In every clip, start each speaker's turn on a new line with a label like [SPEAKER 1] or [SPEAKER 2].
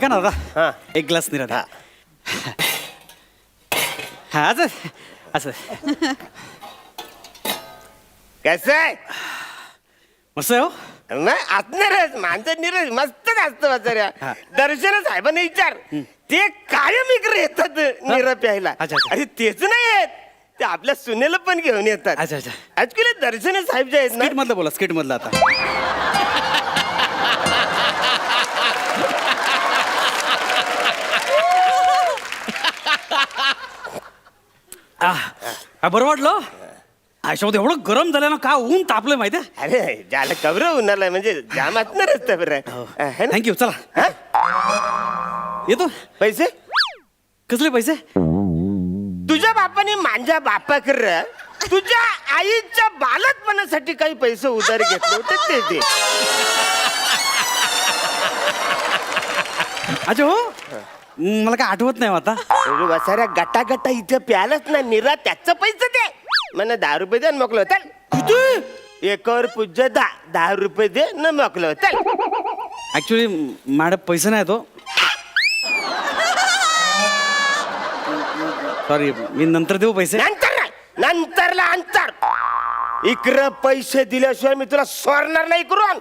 [SPEAKER 1] ऐका ना
[SPEAKER 2] हा.
[SPEAKER 1] दादा एक ग्लास निरा हा. असं. असं.
[SPEAKER 2] कसं? आहे
[SPEAKER 1] मस्त आहे हो.
[SPEAKER 2] नाही असणारच माणसं निरज मस्तच असतं
[SPEAKER 1] हा.
[SPEAKER 2] वाचाऱ्या दर्शन साहेबांना विचार. ते कायम इकडे येतात निरा प्यायला.
[SPEAKER 1] अच्छा, अच्छा.
[SPEAKER 2] अरे तेच नाही येत ते आपल्या सुनेला पण घेऊन येतात.
[SPEAKER 1] अच्छा अच्छा.
[SPEAKER 2] ऍक्च्युली दर्शन साहेब जे आहेत ना
[SPEAKER 1] स्किट मधलं बोला स्किट मधलं आता. आह, बरं वाटलं? आशामध्ये एवढं गरम झालं ना का ऊन तापलं माहिती
[SPEAKER 2] अरे ज्याला कबर उन्हाला म्हणजे जाम असणारच तर बरं. है. ना?
[SPEAKER 1] थँक्यू चला.
[SPEAKER 2] हा?
[SPEAKER 1] येतो?
[SPEAKER 2] पैसे?
[SPEAKER 1] कसले पैसे?
[SPEAKER 2] तुझ्या बापाने माझ्या बापाकर तुझ्या आईच्या बालकपणासाठी काही पैसे उधार घेतले होते ते दे.
[SPEAKER 1] अच्छा हो. मला काय आठवत नाही हो आता.
[SPEAKER 2] अरे वसाऱ्या गटा गटा इथे प्यालच ना निरा त्याचं पैसे दे. मला दहा रुपये दे मोकलो चल. किती? एकावर पूज्य दहा दहा रुपये दे न मोकलो चल.
[SPEAKER 1] ऍक्च्युली मॅडम पैसे नाही तो सॉरी मी नंतर देऊ पैसे.
[SPEAKER 2] नंतर नाही नंतरला अंतर. इकडं पैसे दिल्याशिवाय मी तुला सोडणार नाही करून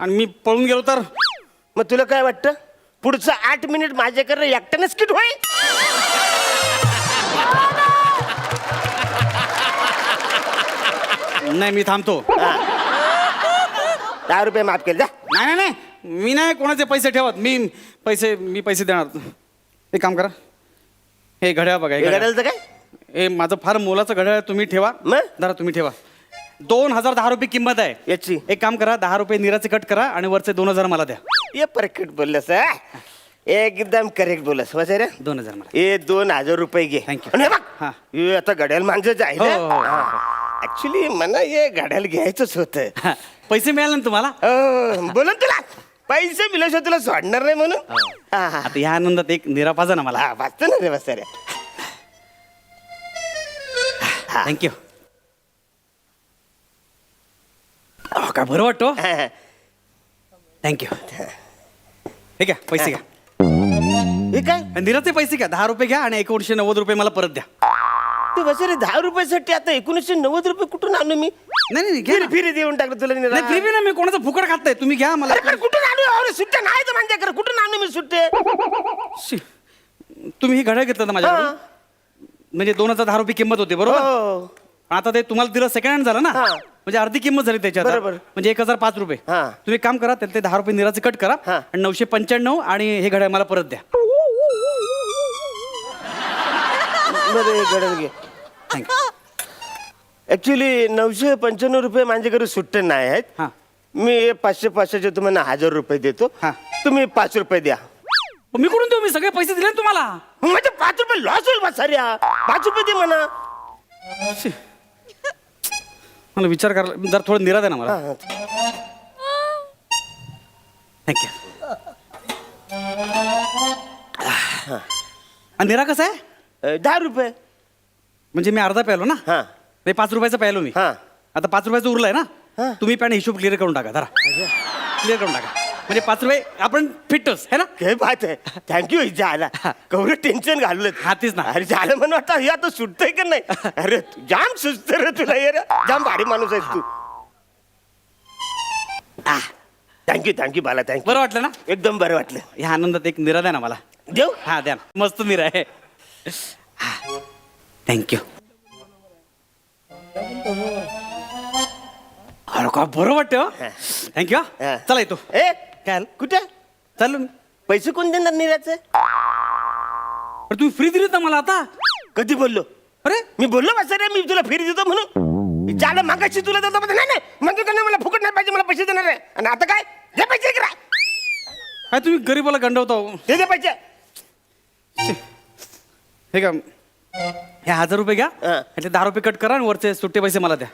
[SPEAKER 1] आणि मी पळून गेलो तर?
[SPEAKER 2] मग तुला काय वाटतं? पुढचं आठ मिनिट माझ्याकडे एकट्यानं स्किट होईल?
[SPEAKER 1] नाही मी थांबतो.
[SPEAKER 2] दहा रुपये माफ केले जा.
[SPEAKER 1] नाही नाही नाही. मी नाही कोणाचे पैसे ठेवत. मी पैसे मी पैसे देणार. एक काम करा. हे घड्याळ बघा हे
[SPEAKER 2] हे
[SPEAKER 1] घड्याळ.
[SPEAKER 2] काय?
[SPEAKER 1] हे माझं फार मोलाचं घड्याळ आहे, तुम्ही ठेवा.
[SPEAKER 2] मग?
[SPEAKER 1] जरा तुम्ही ठेवा. दोन हजार दहा रुपये किंमत आहे.
[SPEAKER 2] याची.
[SPEAKER 1] एक काम करा दहा रुपये निराचे कट करा आणि वरचे दोन हजार मला द्या.
[SPEAKER 2] ये परफेक्ट बोललंस हा? एकदम करेक्ट बोलस रे?
[SPEAKER 1] दोन हजार मला
[SPEAKER 2] हे दोन हजार रुपये घे.
[SPEAKER 1] Thank you.
[SPEAKER 2] आणि हे बघ,
[SPEAKER 1] हा.
[SPEAKER 2] हे आता घड्याल माणसाचं आहे
[SPEAKER 1] हो, हो, हो.
[SPEAKER 2] ना ऍक्च्युली मला हे घड्याल घ्यायचंच होतं.
[SPEAKER 1] हा, पैसे मिळाले ना तुम्हाला?
[SPEAKER 2] हो, बोलून तुला. पैसे मिळाशिवाय तुला सोडणार नाही म्हणून. हा, हा.
[SPEAKER 1] आता ह्या आनंदात एक निरा पाजा ना मला.
[SPEAKER 2] हा, वाचतो ना रे बसाऱ्या
[SPEAKER 1] थँक्यू काय बरं वाटतो? थँक्यू हे घ्या पैसे घ्या.
[SPEAKER 2] हे काय?
[SPEAKER 1] निराचे पैसे घ्या. दहा रुपये घ्या आणि एकोणीशे नव्वद रुपये मला परत द्या.
[SPEAKER 2] तू बसारे दहा रुपयासाठी आता एकोणीसशे नव्वद रुपये कुठून आणू मी?
[SPEAKER 1] नाही नाही घ्या
[SPEAKER 2] फिरी
[SPEAKER 1] ना.
[SPEAKER 2] फिरी देऊन टाकलं तुला निरा.
[SPEAKER 1] नाही फ्री बी नाही मी कोणाचं फुकट खात नाही. तुम्ही घ्या मला.
[SPEAKER 2] अरे पण कुठून आणू? अरे सुट्टे नाही तर माझ्याकडे कुठून आणू मी सुट्टे?
[SPEAKER 1] शी. तुम्ही ही घड्याळ घेतलं ना
[SPEAKER 2] हा.
[SPEAKER 1] म्हणजे दोन हजार दहा रुपये किंमत होती बरोबर?
[SPEAKER 2] हो.
[SPEAKER 1] आता ते तुम्हाला दिलं सेकंड हँड झालं ना
[SPEAKER 2] हा.
[SPEAKER 1] म्हणजे अर्धी किंमत झाली त्याची आता.
[SPEAKER 2] बरोबर.
[SPEAKER 1] म्हणजे एक हजार पाच रुपये
[SPEAKER 2] हा.
[SPEAKER 1] तुम्ही एक काम करा त्यात ते दहा रुपये निराचे कट करा
[SPEAKER 2] हा.
[SPEAKER 1] आणि नऊशे पंच्याण्णव आणि हे घड्याळ मला परत द्या
[SPEAKER 2] बरं घड्याळ घे
[SPEAKER 1] थँक्यू
[SPEAKER 2] ऍक्च्युली नऊशे पंच्याण्णव रुपये माझ्याकडे सुट्टे नाही आहेत
[SPEAKER 1] हां
[SPEAKER 2] मी हे पाचशे पाचशेचे तुम्हाला हजार रुपये देतो
[SPEAKER 1] हा.
[SPEAKER 2] तुम्ही पाच रुपये द्या
[SPEAKER 1] मी कुठून देऊ मी सगळे पैसे दिले ना तुम्हाला
[SPEAKER 2] म्हणजे पाच रुपये लॉस होईल बसाऱ्या पाच रुपये दे म्हणा
[SPEAKER 1] शी. मला विचार करायला जरा थोडं निरा द्या ना मला.
[SPEAKER 2] हा, हा.
[SPEAKER 1] थँक्यू आणि निरा कसा आहे?
[SPEAKER 2] अ, दहा रुपये.
[SPEAKER 1] म्हणजे मी अर्धा प्यालो ना?
[SPEAKER 2] हा.
[SPEAKER 1] ते पाच रुपयाचा प्यालो मी.
[SPEAKER 2] हा.
[SPEAKER 1] आता पाच रुपयाचं उरलंय
[SPEAKER 2] हा.
[SPEAKER 1] ना तुम्ही पॅन हिशोब क्लिअर करून टाका जरा. क्लिअर करून टाका. म्हणजे पाच रुपये आपण फिटच है ना?
[SPEAKER 2] काय बात आहे. थँक्यू झाला. कवरं टेन्शन घाललं
[SPEAKER 1] हा, तेच ना.
[SPEAKER 2] अरे झालं म्हणून वाटतं हे आता सुटतंय का नाही? अरे तू जाम सुचत रे तुला ये रे. जाम भारी माणूस आहेस तू. Thank you thank you Bala thank you
[SPEAKER 1] बरं वाटलं ना?
[SPEAKER 2] एकदम बरं वाटलं.
[SPEAKER 1] ह्या आनंदात एक निरा द्या ना मला.
[SPEAKER 2] देऊ?
[SPEAKER 1] हा द्या ना. मस्त निरा आहे. थँक्यू अरे का बरं वाटतं थँक्यू
[SPEAKER 2] हा.
[SPEAKER 1] चला येतो.
[SPEAKER 2] ए!
[SPEAKER 1] काय
[SPEAKER 2] कुठे?
[SPEAKER 1] चाललो मी.
[SPEAKER 2] पैसे कोण देणार निराचे
[SPEAKER 1] अरे तुम्ही फ्री दिली ना मला आता.
[SPEAKER 2] कधी बोललो?
[SPEAKER 1] अरे?
[SPEAKER 2] मी बोललो बस रे मी तुला फेरी देतो म्हणून. झालं मागाशी तुला देतो नाही नाही म्हणजे नाही मला फुकट नाही पाहिजे मला पैसे देणार आहे. आणि आता काय? हे पैसे करा
[SPEAKER 1] काय तुम्ही गरीबाला गंडवता हो?
[SPEAKER 2] हे दे पैसे.
[SPEAKER 1] हे का हे हजार रुपये घ्या.
[SPEAKER 2] हा.
[SPEAKER 1] दहा रुपये कट करा आणि वरचे सुट्टे पैसे मला द्या.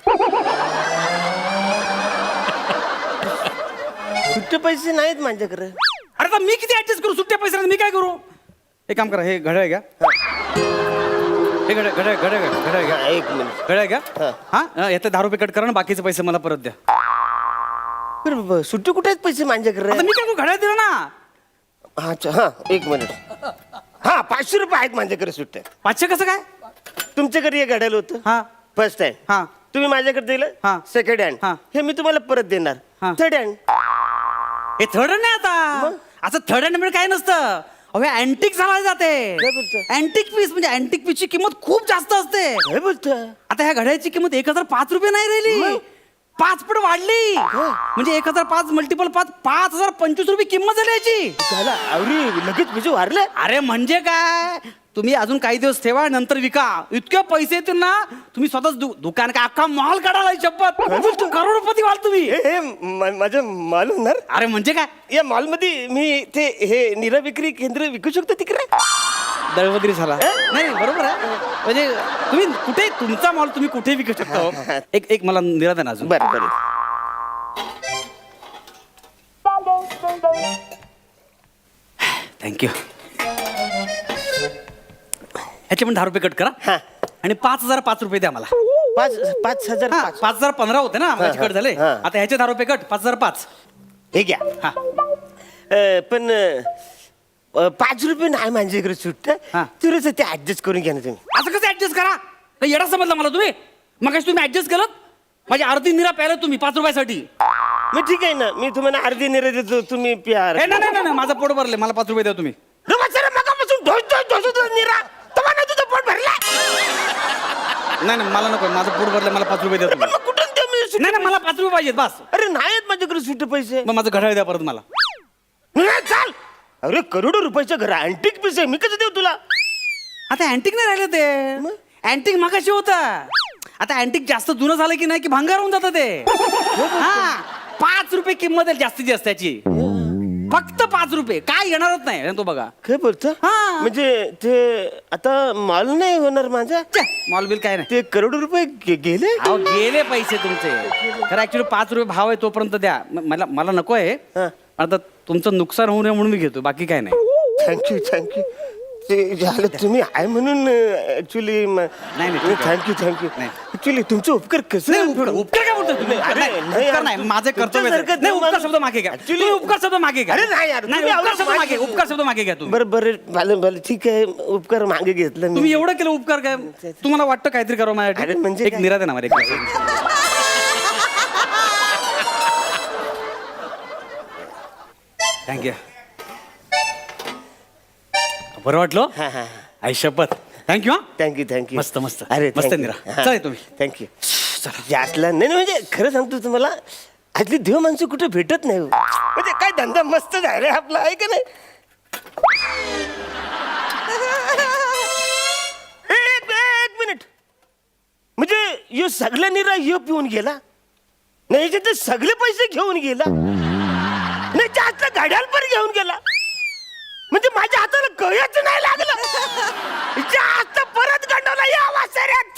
[SPEAKER 2] सुट्टे पैसे नाहीत माझ्याकडे.
[SPEAKER 1] अरे आता मी किती ऍडजस्ट करू सुट्टे पैसे मी काय करू? एक काम करा हे घड्याळ घ्या. हे. घड्याळ घड्याळ घड्याळ घ्या घड्याळ घ्या.
[SPEAKER 2] हा, एक मिनिट.
[SPEAKER 1] घड्याळ घ्या.
[SPEAKER 2] हा.
[SPEAKER 1] हा यातले दहा रुपये कट करा आणि बाकीचे पैसे मला परत द्या.
[SPEAKER 2] बरं सुट्टे कुठे आहेत पैसे माझ्याकडे?
[SPEAKER 1] आता मी काय करू घड्याळ दिलं ना.
[SPEAKER 2] अच्छा हा एक मिनिट. हा पाचशे रुपये आहेत माझ्याकडे सुट्टे.
[SPEAKER 1] पाचशे कसं काय?
[SPEAKER 2] तुमच्याकडे एक घड्याल होतं.
[SPEAKER 1] हा.
[SPEAKER 2] फर्स्ट हँड
[SPEAKER 1] हा.
[SPEAKER 2] तुम्ही माझ्याकडे दिलं.
[SPEAKER 1] हा.
[SPEAKER 2] सेकंड हँड
[SPEAKER 1] हा.
[SPEAKER 2] हे मी तुम्हाला परत देणार.
[SPEAKER 1] हा.
[SPEAKER 2] थर्ड हँड
[SPEAKER 1] हे थर्ड नाही आता? असं थर्ड हँड काय नसतं? अहो अँटिक झाला जाते? अँटिक पीस म्हणजे अँटिक पीसची किंमत खूप जास्त असते.
[SPEAKER 2] काय
[SPEAKER 1] आता ह्या घड्याची किंमत एक हजार पाच रुपये नाही राहिली.
[SPEAKER 2] मग?
[SPEAKER 1] पाच पट वाढली. म्हणजे एक हजार पाच मल्टिपल पाच पाच हजार पंचवीस रुपये किंमत झाली याची.
[SPEAKER 2] आवरी लगेच म्हणजे वारलं?
[SPEAKER 1] अरे म्हणजे काय? तुम्ही अजून काही दिवस ठेवा नंतर विका. इतके पैसे येतील ना तुम्ही स्वतःच दु- दुकान का अख्खा मॉल काढायला शपथ. करोडपती व्हाल तुम्ही.
[SPEAKER 2] हे हे म- माझं माल होणार?
[SPEAKER 1] अरे म्हणजे काय?
[SPEAKER 2] या मॉलमध्ये मी ते हे निरा विक्री केंद्र विकू शकतो तिकडे?
[SPEAKER 1] दळबद्री झाला. नाही बरोबर आहे. म्हणजे तुम्ही कुठे तुमचा मॉल तुम्ही कुठे विकू शकता? हो. एक एक मला निराधन अजून.
[SPEAKER 2] बरं बरं.
[SPEAKER 1] थँक्यू ह्याचे पण दहा रुपये कट करा.
[SPEAKER 2] हा.
[SPEAKER 1] आणि पाच हजार पाच रुपये द्या मला.
[SPEAKER 2] पाच पाच हजार
[SPEAKER 1] हा,
[SPEAKER 2] पाच.
[SPEAKER 1] पाच हजार पंधरा होते ना माझे कट झाले.
[SPEAKER 2] हा.
[SPEAKER 1] आता ह्याचे दहा रुपये कट पाच हजार पाच.
[SPEAKER 2] हे घ्या.
[SPEAKER 1] हा.
[SPEAKER 2] अं, पण अं, पाच रुपये नाही माझ्याकडे सुट्ट.
[SPEAKER 1] हा.
[SPEAKER 2] तुरंच ते ऍडजस्ट करून घ्या ना तुम्ही.
[SPEAKER 1] असं कसं ऍडजस्ट करा? येडा समजला मला तुम्ही. मग तुम्ही ऍडजस्ट केलं? माझी अर्धी निरा प्यायला तुम्ही पाच रुपयासाठी.
[SPEAKER 2] मग ठीक आहे ना मी तुम्हाला अर्धी निरा देतो तुम्ही प्यार
[SPEAKER 1] हे नाही नाही, नाही नाही, माझं पोट भरले मला पाच रुपये द्या तुम्ही.
[SPEAKER 2] मगापासून ढोस ढोस ढोस ढोस निरा.
[SPEAKER 1] नाही नाही मला नको माझं पोट भरले मला पाच रुपये द्या
[SPEAKER 2] पण
[SPEAKER 1] तुम्ही
[SPEAKER 2] मग कुठून देऊ मी सुट्टे?
[SPEAKER 1] नाही नाही मला पाच रुपये पाहिजेत बस.
[SPEAKER 2] अरे नाही आहेत माझ्याकडे सुट्टे पैसे.
[SPEAKER 1] मग माझं घड्याळ द्या परत मला.
[SPEAKER 2] नाही, चाल. अरे करोडो रुपयाचं घर अँटिक पीस आहे मी कसं देऊ तुला?
[SPEAKER 1] आता अँटिक नाही राहिलं ते. अँटिक मागाशी होता. आता अँटिक जास्त जुनं झालं की नाही की भांगार होऊन जातं ते. हा पाच रुपये किंमत आहे जास्तीत जास्त त्याची. फक्त पाच रुपये. काय येणारच नाही तो बघा.
[SPEAKER 2] काय बोलतो?
[SPEAKER 1] हा.
[SPEAKER 2] म्हणजे ते आता माल नाही होणार माझा
[SPEAKER 1] मॉल बिल काय नाही.
[SPEAKER 2] ते करोडो रुपये गे- गेले?
[SPEAKER 1] अहो गेले पैसे तुमचे. खरं ऍक्च्युली पाच रुपये भाव आहे तोपर्यंत द्या. म- मला मला नको आहे
[SPEAKER 2] हा.
[SPEAKER 1] आता तुमचं नुकसान होऊ नये म्हणून मी घेतो बाकी काय नाही.
[SPEAKER 2] थँक्यू थँक्यू ते झालं तुम्ही आहे म्हणून ऍक्च्युली
[SPEAKER 1] नाही, ठीक आहे.
[SPEAKER 2] थँक्यू थँक्यू
[SPEAKER 1] नाही.
[SPEAKER 2] ऍक्च्युली तुमचे उपकार कसं
[SPEAKER 1] नाही, उपकार उपकार काय बोलतोय तुम्ही
[SPEAKER 2] अरे,
[SPEAKER 1] नाही,
[SPEAKER 2] नाही
[SPEAKER 1] उपकार
[SPEAKER 2] यार.
[SPEAKER 1] नाही माझे कर्तव्य आहे.
[SPEAKER 2] तुमच्यासारखं
[SPEAKER 1] नाही उपकार
[SPEAKER 2] तुम्हाला-
[SPEAKER 1] शब्द मागे घ्या
[SPEAKER 2] Actually-
[SPEAKER 1] तुम्ही उपकार शब्द मागे घ्या
[SPEAKER 2] अरे, नाही यार,
[SPEAKER 1] नाही
[SPEAKER 2] तुम्ही
[SPEAKER 1] उपकार
[SPEAKER 2] एवढं
[SPEAKER 1] शब्द मागे
[SPEAKER 2] मागे-
[SPEAKER 1] उपकार शब्द मागे घ्या तुम्ही
[SPEAKER 2] बरं बरं भलं भलं ठीक आहे उपकार मागे घेतलं मी
[SPEAKER 1] तुम्ही एवढं केलं उपकार काय तुम्हाला वाटतं काहीतरी करावं
[SPEAKER 2] अरे,
[SPEAKER 1] माझ्यासाठी
[SPEAKER 2] म्हणजे
[SPEAKER 1] एक
[SPEAKER 2] काय?
[SPEAKER 1] निराद आहे ना मला एक थँक्यू बरं वाटलं?
[SPEAKER 2] हा हा
[SPEAKER 1] आई शपथ. थँक्यू हा?
[SPEAKER 2] थँक्यू थँक्यू
[SPEAKER 1] मस्त, मस्त.
[SPEAKER 2] अरे
[SPEAKER 1] मस्त निरा. चला तुम्ही.
[SPEAKER 2] थँक्यू जास्तला नाही नाही, म्हणजे खरं सांगतो तुम्हाला आजली देव माणसं कुठे भेटत नाही हो. म्हणजे काय धंदा मस्त झालाय आपला आहे का नाही? एक एक मिनिट. म्हणजे यो सगळ्या निरा यो पिऊन गेला? नाही ते सगळे पैसे घेऊन गेला? नाही जास्त घड्याळ पण घेऊन गेला? म्हणजे माझ्या हाताला कळच नाही लागलं. जास्त परत गंडवला या वासऱ्यात